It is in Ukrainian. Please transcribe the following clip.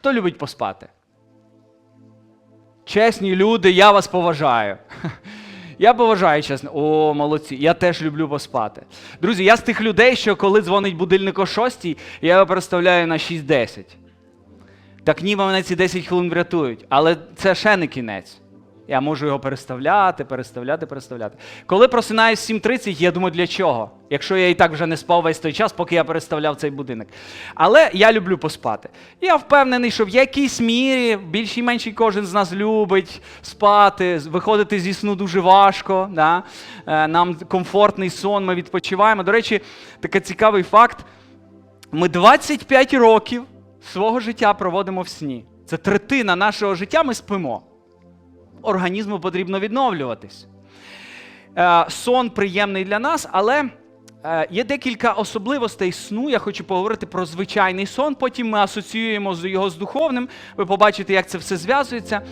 Хто любить поспати? Чесні люди, я вас поважаю. Я поважаю чесно. О, молодці. Я теж люблю поспати. Друзі, я з тих людей, що коли дзвонить будильник о 6, я його переставляю на 6.10. Так ніби мене ці 10 хвилин врятують. Але це ще не кінець. Я можу його переставляти, переставляти, переставляти. Коли просинаюсь 7.30, я думаю, для чого? Якщо я і так вже не спав весь той час, поки я переставляв цей будинок. Але я люблю поспати. Я впевнений, що в якійсь мірі більшій меншій кожен з нас любить спати, виходити зі сну дуже важко. Да? Е, Нам комфортний сон, ми відпочиваємо. До речі, такий цікавий факт. Ми 25 років свого життя проводимо в сні. Це третина нашого життя ми спимо. Організму потрібно відновлюватись. Е, сон приємний для нас, але е, є декілька особливостей сну. Я хочу поговорити про звичайний сон. Потім ми асоціюємо його з духовним. Ви побачите, як це все зв'язується.